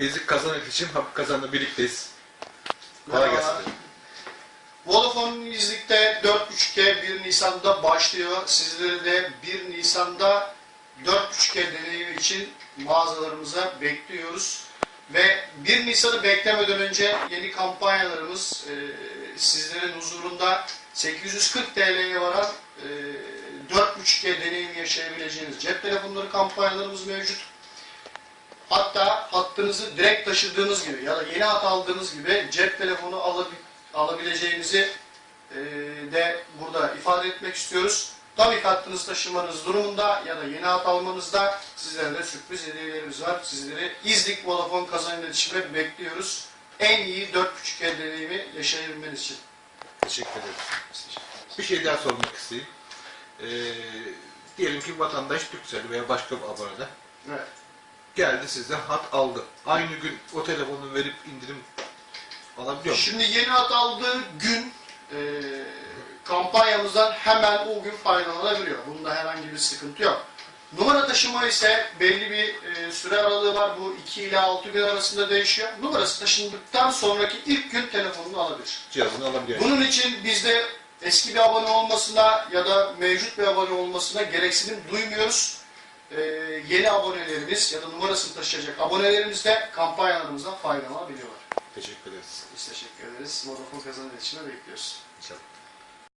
İzlik Kazan İletişim, Hakkı Kazan'la birlikteyiz. Kolay gelsin. Vodafone İzlik'te 4.5G 1 Nisan'da başlıyor. Sizleri de 1 Nisan'da 4.5G deneyimi için mağazalarımıza bekliyoruz. Ve 1 Nisan'ı beklemeden önce yeni kampanyalarımız e, sizlerin huzurunda 840 TL'ye varan e, 4.5G deneyimi yaşayabileceğiniz cep telefonları kampanyalarımız mevcut. Hatta hattınızı direkt taşıdığınız gibi ya da yeni hat aldığınız gibi cep telefonu alabi- alabileceğinizi e, de burada ifade etmek istiyoruz. Tabii ki hattınızı taşımanız durumunda ya da yeni hat almanızda sizlere de sürpriz hediyelerimiz var. Sizleri İzlik Vodafone kazan iletişime bekliyoruz. En iyi 4.5G deneyimi yaşayabilmeniz için. Teşekkür ederiz. Bir şey daha sormak isteyeyim. Ee, diyelim ki vatandaş Türkcell veya başka bir abonede Evet. Geldi sizden hat aldı. Aynı gün o telefonu verip indirim alabiliyor mu? Şimdi yeni hat aldığı gün e, kampanyamızdan hemen o gün faydalanabiliyor. Bunda herhangi bir sıkıntı yok. Numara taşıma ise belli bir e, süre aralığı var. Bu 2 ile 6 gün arasında değişiyor. Numarası taşındıktan sonraki ilk gün telefonunu alabilir. Cihazını alabiliyor. Bunun için bizde eski bir abone olmasına ya da mevcut bir abone olmasına gereksinim duymuyoruz. E, yeni abonelerimiz ya da numarasını taşıyacak abonelerimiz de kampanyalarımızdan faydalanabiliyorlar. Teşekkür ederiz. Biz teşekkür ederiz. Vodafone kazan iletişime bekliyoruz. İnşallah.